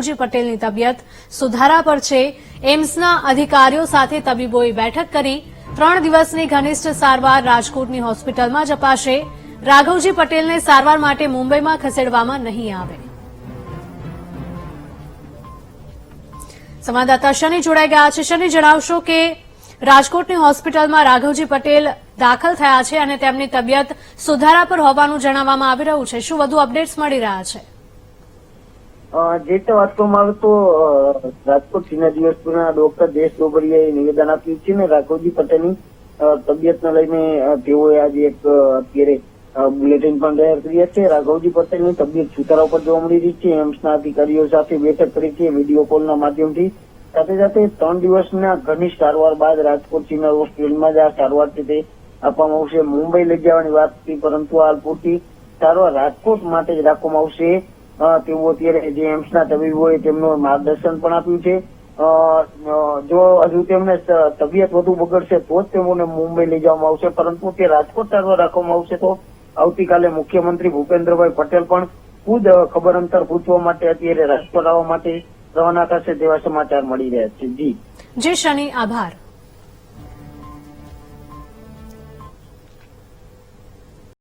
રાઘવજી પટેલની તબિયત સુધારા પર છે. એમ્સના અધિકારીઓ સાથે તબીબોએ બેઠક કરી. ત્રણ દિવસની ઘનિષ્ઠ સારવાર રાજકોટની હોસ્પિટલમાં જ અપાશે રાઘવજી પટેલને સારવાર માટે મુંબઈમાં ખસેડવામાં નહીં આવે. સંવાદદાતા શનિ જોડાઈ ગયા છે. શનિ જણાવશો કે રાજકોટની હોસ્પિટલમાં રાઘવજી પટેલ દાખલ થયા છે અને તેમની તબિયત સુધારા પર હોવાનું જણાવવામાં આવી રહ્યું છે. શું વધુ અપડેટ્સ મળી રહ્યા છે? જે રીતે વાત કરવામાં આવે તો રાજકોટ સિંહ દિવસના ડોક્ટર દેશ ડોબરિયાએ નિવેદન આપ્યું છે ને રાઘવજી પટેલની તબિયતને લઈને તેઓએ આજે એક અત્યારે બુલેટિન પણ તૈયાર કર્યા છે. રાઘવજી પટેલની તબિયત સુધારા ઉપર જોવા મળી રહી છે. એમ્સના અધિકારીઓ સાથે બેઠક કરી છે વીડિયો કોલના માધ્યમથી. સાથે સાથે ત્રણ દિવસના ઘણી સારવાર બાદ રાજકોટ સિંહ હોસ્પિટલમાં જ આ સારવાર છે તે આપવામાં આવશે. મુંબઈ લઈ જવાની વાત હતી પરંતુ હાલ પૂરતી સારવાર રાજકોટ માટે જ રાખવામાં આવશે. તેવું અત્યારે જે એમ્સના તબીબોએ તેમનું માર્ગદર્શન પણ આપ્યું છે. જો હજુ તેમને તબિયત વધુ બગડશે તો જ તેઓને મુંબઈ લઈ જવામાં આવશે. પરંતુ તે રાજકોટ સારવાર રાખવામાં આવશે તો આવતીકાલે મુખ્યમંત્રી ભૂપેન્દ્રભાઈ પટેલ પણ ખુદ ખબર અંતર પૂછવા માટે અત્યારે રાજકોટ આવવા માટે રવાના થશે તેવા સમાચાર મળી રહ્યા છે. જી. જે, શનિ, આભાર.